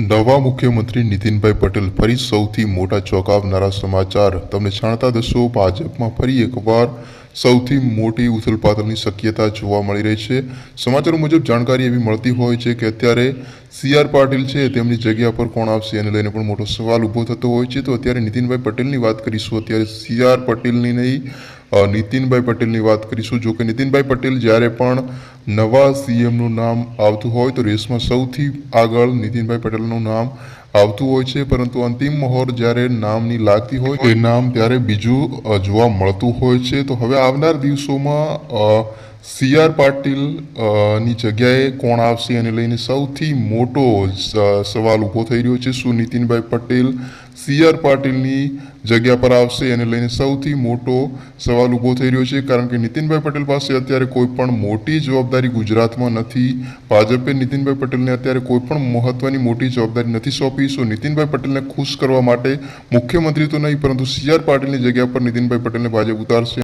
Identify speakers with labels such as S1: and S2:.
S1: નવા મુખ્યમંત્રી નીતિનભાઈ પટેલ ફરી સૌથી મોટા ચોંકાવનારા સમાચાર. તમને જાણતા દસો ભાજપમાં ફરી એકવાર સૌથી મોટી ઉથલપાથલની શક્યતા જોવા મળી રહી છે. સમાચારો મુજબ જાણકારી એવી મળતી હોય છે કે અત્યારે સી આર પાટીલ છે, તેમની જગ્યા પર કોણ આવશે એને લઈને પણ મોટો સવાલ ઊભો થતો હોય છે. તો અત્યારે નીતિનભાઈ પટેલની વાત કરીશું. અત્યારે સી આર પટેલની નહીં નીતિનભાઈ પટેલની વાત કરીશું. જો કે નીતિનભાઈ પટેલ જ્યારે પણ નવા સીએમનું નામ આવતું હોય તો રેસમાં સૌથી આગળ નીતિનભાઈ પટેલનું નામ આવતું હોય છે. પરંતુ અંતિમ મહોર જ્યારે નામની લાગતી હોય એ નામ ત્યારે બીજું જોવા મળતું હોય છે. તો હવે આવનાર દિવસોમાં સી આર પાટીલની જગ્યાએ કોણ આવશે એને લઈને સૌથી મોટો સવાલ ઊભો થઈ રહ્યો છે. શું નીતિનભાઈ પટેલ સી આર જગ્યા પર આવશે એને લઈને સૌથી મોટો સવાલ ઊભો થઈ રહ્યો છે. કારણ કે નીતિનભાઈ પટેલ પાસે અત્યારે કોઈ પણ મોટી જવાબદારી ગુજરાતમાં નથી. ભાજપે નીતિનભાઈ પટેલને અત્યારે કોઈ પણ મહત્ત્વની મોટી જવાબદારી નથી સોંપી. સો નીતિનભાઈ પટેલને ખુશ કરવા માટે મુખ્યમંત્રી તો નહીં, પરંતુ સી આર જગ્યા પર નીતિનભાઈ પટેલને ભાજપ ઉતારશે.